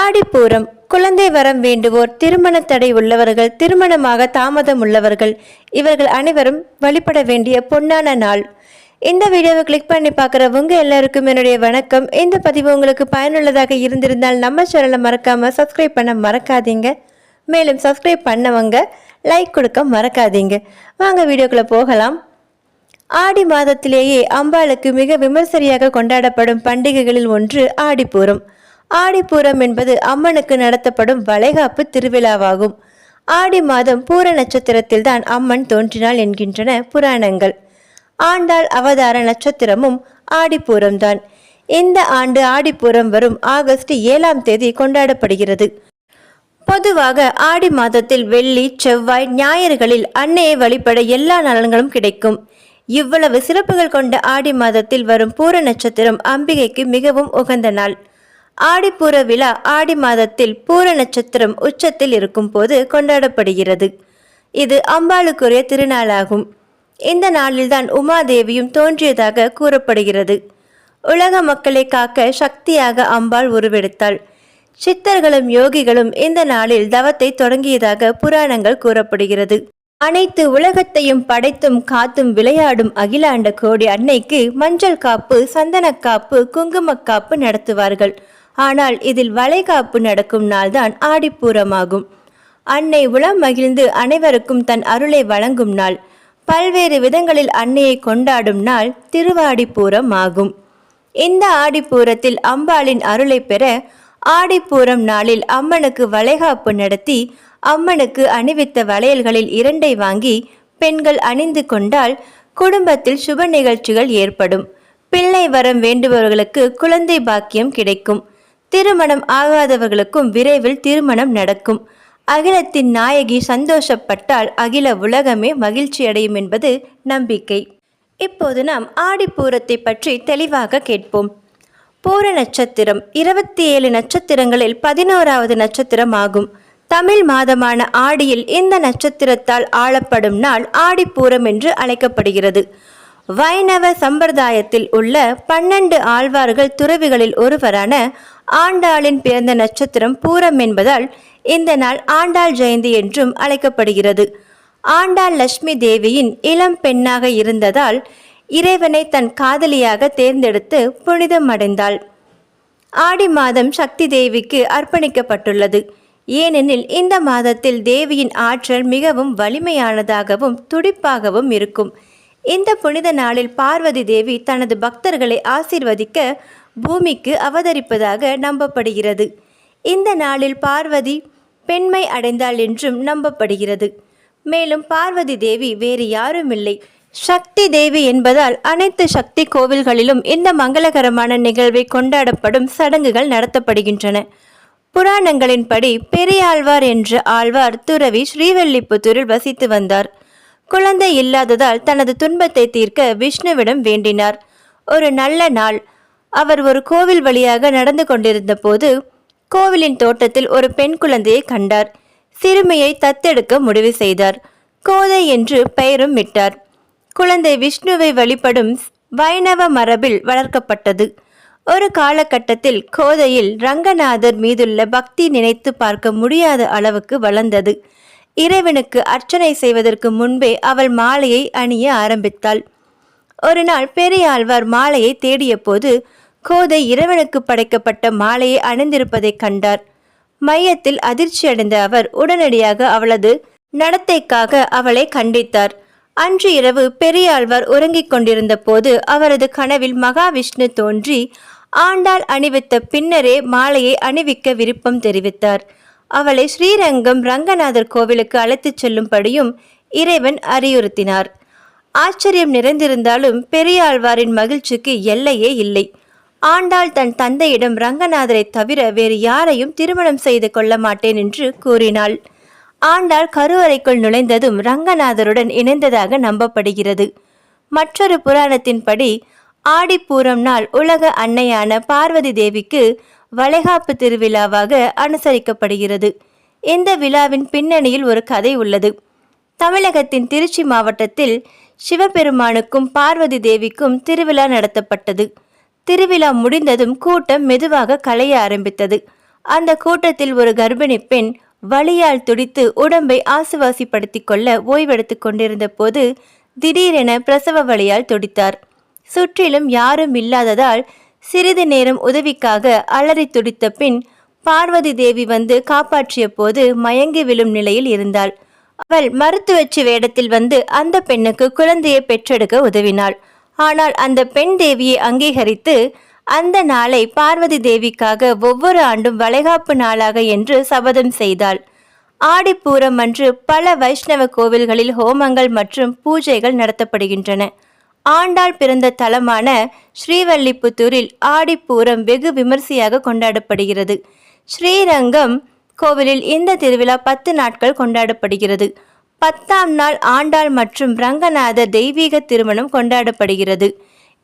ஆடிப்பூரம் குழந்தை வரம் வேண்டுவோர் திருமண தடை உள்ளவர்கள் திருமணமாக தாமதம் உள்ளவர்கள் இவர்கள் அனைவரும் வழிபட வேண்டிய பொன்னான நாள். இந்த வீடியோவை கிளிக் பண்ணி பார்க்குறவங்க எல்லாருக்கும் என்னுடைய வணக்கம். இந்த பதிவு உங்களுக்கு பயனுள்ளதாக இருந்திருந்தால் நம்ம சேனலை மறக்காமல் சப்ஸ்கிரைப் பண்ண மறக்காதீங்க. மேலும் சப்ஸ்கிரைப் பண்ணவங்க லைக் கொடுக்க மறக்காதீங்க. வாங்க வீடியோக்குள்ளே போகலாம். ஆடி மாதத்திலேயே அம்பாளுக்கு மிக விமர்சரியாக கொண்டாடப்படும் பண்டிகைகளில் ஒன்று ஆடிப்பூரம். ஆடிப்பூரம் என்பது அம்மனுக்கு நடத்தப்படும் வளைகாப்பு திருவிழாவாகும். ஆடி மாதம் பூர நட்சத்திரத்தில் தான் அம்மன் தோன்றினாள் என்கின்றன புராணங்கள். ஆண்டாள் அவதார நட்சத்திரமும் ஆடிப்பூரம்தான். இந்த ஆண்டு ஆடிப்பூரம் வரும் ஆகஸ்ட் ஏழாம் தேதி கொண்டாடப்படுகிறது. பொதுவாக ஆடி மாதத்தில் வெள்ளி செவ்வாய் ஞாயிறுகளில் அன்னையை வழிபட எல்லா நலன்களும் கிடைக்கும். இவ்வளவு சிறப்புகள் கொண்ட ஆடி மாதத்தில் வரும் பூர நட்சத்திரம் அம்பிகைக்கு மிகவும் உகந்த நாள். ஆடிப்பூர விழா ஆடி மாதத்தில் பூர நட்சத்திரம் உச்சத்தில் இருக்கும் போது கொண்டாடப்படுகிறது. இது அம்பாளுக்குரிய திருநாளாகும். இந்த நாளில்தான் உமாதேவியும் தோன்றியதாக கூறப்படுகிறது. உலக மக்களை காக்க சக்தியாக அம்பாள் உருவெடுத்தாள். சித்தர்களும் யோகிகளும் இந்த நாளில் தவத்தை தொடங்கியதாக புராணங்கள் கூறப்படுகிறது. அனைத்து உலகத்தையும் படைத்தும் காத்தும் விளையாடும் அகிலாண்ட கோடி அன்னைக்கு மஞ்சள் காப்பு சந்தனக்காப்பு குங்குமக்காப்பு நடத்துவார்கள். ஆனால் இதில் வளைகாப்பு நடக்கும் நாள்தான் ஆடிப்பூரமாகும். அன்னை உளம் மகிழ்ந்து அனைவருக்கும் தன் அருளை வழங்கும் நாள். பல்வேறு விதங்களில் அன்னையை கொண்டாடும் நாள் திருவாடிப்பூரம் ஆகும் இந்த ஆடிப்பூரத்தில் அம்பாளின் அருளை பெற ஆடிப்பூரம் நாளில் அம்மனுக்கு வளைகாப்பு நடத்தி அம்மனுக்கு அணிவித்த வளையல்களில் இரண்டை வாங்கி பெண்கள் அணிந்து கொண்டால் குடும்பத்தில் சுப நிகழ்ச்சிகள் ஏற்படும். பிள்ளை வரம் வேண்டுபவர்களுக்கு குழந்தை பாக்கியம் கிடைக்கும். திருமணம் ஆகாதவர்களுக்கும் விரைவில் திருமணம் நடக்கும். அகிலத்தின் நாயகி சந்தோஷப்பட்டால் அகில உலகமே மகிழ்ச்சியடையும் என்பது நம்பிக்கை. இப்போது நாம் ஆடிப்பூரத்தை பற்றி தெளிவாக கேட்போம். பூர நட்சத்திரம் இருபத்தி ஏழு நட்சத்திரங்களில் பதினோராவது நட்சத்திரம் ஆகும். தமிழ் மாதமான ஆடியில் இந்த நட்சத்திரத்தால் ஆளப்படும் நாள் ஆடிப்பூரம் என்று அழைக்கப்படுகிறது. வைணவ சம்பிரதாயத்தில் உள்ள பன்னெண்டு ஆழ்வார்கள் துறவிகளில் ஒருவரான ஆண்டாளின் பிறந்த நட்சத்திரம் பூரம் என்பதால் இந்த நாள் ஆண்டாள் ஜெயந்தி என்றும் அழைக்கப்படுகிறது. ஆண்டாள் லட்சுமி தேவியின் இளம் பெண்ணாக இருந்ததால் இறைவனை தன் காதலியாக தேர்ந்தெடுத்து புனிதம் அடைந்தாள். ஆடி மாதம் சக்தி தேவிக்கு அர்ப்பணிக்கப்பட்டுள்ளது. ஏனெனில் இந்த மாதத்தில் தேவியின் ஆற்றல் மிகவும் வலிமையானதாகவும் துடிப்பாகவும் இருக்கும். இந்த புனித நாளில் பார்வதி தேவி தனது பக்தர்களை ஆசிர்வதிக்க பூமிக்கு அவதரிப்பதாக நம்பப்படுகிறது. இந்த நாளில் பார்வதி பெண்மை அடைந்தாள் என்றும் நம்பப்படுகிறது. மேலும் பார்வதி தேவி வேறு யாரும் இல்லை சக்தி தேவி என்பதால் அனைத்து சக்தி கோவில்களிலும் இந்த மங்களகரமான நிகழ்வை கொண்டாடப்படும் சடங்குகள் நடத்தப்படுகின்றன. புராணங்களின்படி பெரியாழ்வார் என்ற ஆழ்வார் துறவி ஸ்ரீவல்லிபுத்தூரில் வசித்து வந்தார். குழந்தை இல்லாததால் தனது துன்பத்தை தீர்க்க விஷ்ணுவிடம் வேண்டினார். ஒரு நல்ல நாள். அவர் ஒரு கோவில் வழியாக நடந்து கொண்டிருந்த போது கோவிலின் தோட்டத்தில் ஒரு பெண் குழந்தையை கண்டார். சிறுமியை தத்தெடுக்க முடிவு செய்தார். கோதை என்று பெயரும் விட்டார் குழந்தை விஷ்ணுவை வழிபடும் வைணவ மரபில் வளர்க்கப்பட்டது. ஒரு காலகட்டத்தில் கோதையில் ரங்கநாதர் மீதுள்ள பக்தி நினைத்து பார்க்க முடியாத அளவுக்கு வளர்ந்தது. இறைவனுக்கு அர்ச்சனை செய்வதற்கு முன்பே அவள் மாலையை அணிய ஆரம்பித்தாள். ஒரு நாள் பெரியாழ்வார் மாலையை தேடிய போது கோதை இறைவனுக்கு படைக்கப்பட்ட மாலையை அணிந்திருப்பதைக் கண்டார். மையத்தில் அதிர்ச்சியடைந்த அவர் உடனடியாக அவளது நடத்தைக்காக அவளை கண்டித்தார். அன்று இரவு பெரியாழ்வார் உறங்கிக் கொண்டிருந்த போது அவரது கனவில் மகாவிஷ்ணு தோன்றி ஆண்டாள் அணிவித்த பின்னரே மாலையை அணிவிக்க விருப்பம் தெரிவித்தார். அவளை ஸ்ரீரங்கம் ரங்கநாதர் கோவிலுக்கு அழைத்துச் செல்லும்படியும் இறைவன் அறிவுறுத்தினார். ஆச்சரியம் நிறைந்திருந்தாலும் பெரியாழ்வாரின் மகிழ்ச்சிக்கு எல்லையே இல்லை. ஆண்டாள் தன் தந்தையிடம் ரங்கநாதரை தவிர வேறு யாரையும் திருமணம் செய்து கொள்ள மாட்டேன் என்று கூறினாள். ஆண்டாள் கருவறைக்குள் நுழைந்ததும் ரங்கநாதருடன் இணைந்ததாக நம்பப்படுகிறது. மற்றொரு புராணத்தின்படி ஆடிப்பூரம் நாள் உலக அன்னையான பார்வதி தேவிக்கு வளைகாப்பு திருவிழாவாக அனுசரிக்கப்படுகிறது. இந்த விழாவின் பின்னணியில் ஒரு கதை உள்ளது. தமிழகத்தின் திருச்சி மாவட்டத்தில் சிவபெருமானுக்கும் பார்வதி தேவிக்கும் திருவிழா நடத்தப்பட்டது. திருவிழா முடிந்ததும் கூட்டம் மெதுவாக கலைய ஆரம்பித்தது. அந்த கூட்டத்தில் ஒரு கர்ப்பிணி பெண் வலியால் துடித்து உடம்பை ஆசுவாசிப்படுத்திக் கொள்ள ஓய்வெடுத்துக் கொண்டிருந்த போது திடீரென பிரசவ வழியால் துடித்தார். சுற்றிலும் யாரும் இல்லாததால் சிறிது நேரம் உதவிக்காக அலறி துடித்த பின் பார்வதி தேவி வந்து காப்பாற்றிய போது மயங்கி விழும் நிலையில் இருந்தாள். அவள் மருத்துவச்சி வேடத்தில் வந்து அந்த பெண்ணுக்கு குழந்தையை பெற்றெடுக்க உதவினாள். ஆனால் அந்த பெண் தேவியை அங்கீகரித்து அந்த நாளை பார்வதி தேவிக்காக ஒவ்வொரு ஆண்டும் வளைகாப்பு நாளாக என்று சபதம் செய்தாள். ஆடிப்பூரம் அன்று பல வைஷ்ணவ கோவில்களில் ஹோமங்கள் மற்றும் பூஜைகள் நடத்தப்படுகின்றன. ஆண்டாள் பிறந்த தலமான ஸ்ரீவல்லிபுத்தூரில் ஆடிப்பூரம் வெகு விமர்சையாக கொண்டாடப்படுகிறது. ஸ்ரீரங்கம் கோவிலில் இந்த திருவிழா பத்து நாட்கள் கொண்டாடப்படுகிறது. பத்தாம் நாள் ஆண்டாள் மற்றும் ரங்கநாத தெய்வீக திருமணம் கொண்டாடப்படுகிறது.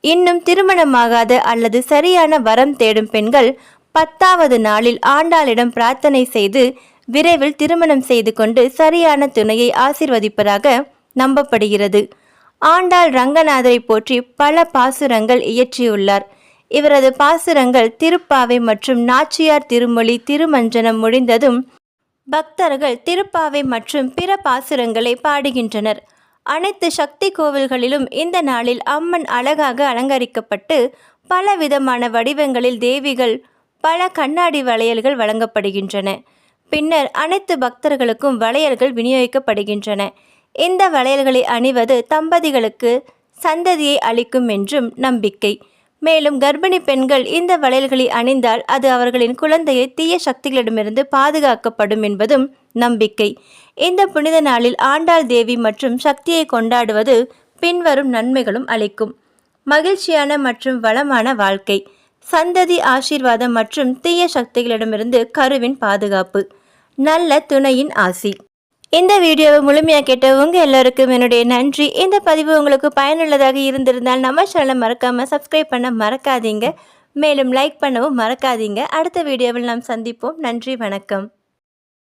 இன்னும் திருமணமாகாத அல்லது சரியான வரம் தேடும் பெண்கள் பத்தாவது நாளில் ஆண்டாளிடம் பிரார்த்தனை செய்து விரைவில் திருமணம் செய்து கொண்டு சரியான துணையை ஆசிர்வதிப்பதாக நம்பப்படுகிறது. ஆண்டாள் ரங்கநாதரை போற்றி பல பாசுரங்கள் இயற்றியுள்ளார். இவரது பாசுரங்கள் திருப்பாவை மற்றும் நாச்சியார் திருமொழி திருமஞ்சனம் முடிந்ததும் பக்தர்கள் திருப்பாவை மற்றும் பிற பாசுரங்களை பாடுகின்றனர். அனைத்து சக்தி கோவில்களிலும் இந்த நாளில் அம்மன் அழகாக அலங்கரிக்கப்பட்டு பல விதமான வடிவங்களில் தேவிகள் பல கண்ணாடி வளையல்கள் வழங்கப்படுகின்றன. பின்னர் அனைத்து பக்தர்களுக்கும் வளையல்கள் விநியோகிக்கப்படுகின்றன. இந்த வளையல்களை அணிவது தம்பதிகளுக்கு சந்ததியை அளிக்கும் என்றும் நம்பிக்கை. மேலும் கர்ப்பிணி பெண்கள் இந்த வளையல்களை அணிந்தால் அது அவர்களின் குழந்தையை தீய சக்திகளிடமிருந்து பாதுகாக்கப்படும் என்பதும் நம்பிக்கை. இந்த புனித நாளில் ஆண்டாள் தேவி மற்றும் சக்தியை கொண்டாடுவது பின்வரும் நன்மைகளும் அளிக்கும். மகிழ்ச்சியான மற்றும் வளமான வாழ்க்கை சந்ததி ஆசீர்வாதம் மற்றும் தீய சக்திகளிடமிருந்து கருவின் பாதுகாப்பு. நல்ல துணையின் ஆசி. இந்த வீடியோவை முழுமையாக கேட்ட எல்லோருக்கும் என்னுடைய நன்றி. இந்த பதிவு உங்களுக்கு பயனுள்ளதாக இருந்திருந்தால் நம்ம சேனலை மறக்காமல் சப்ஸ்கிரைப் பண்ண மறக்காதீங்க. மேலும் லைக் பண்ணவும் மறக்காதீங்க. அடுத்த வீடியோவில் நாம் சந்திப்போம். நன்றி வணக்கம்.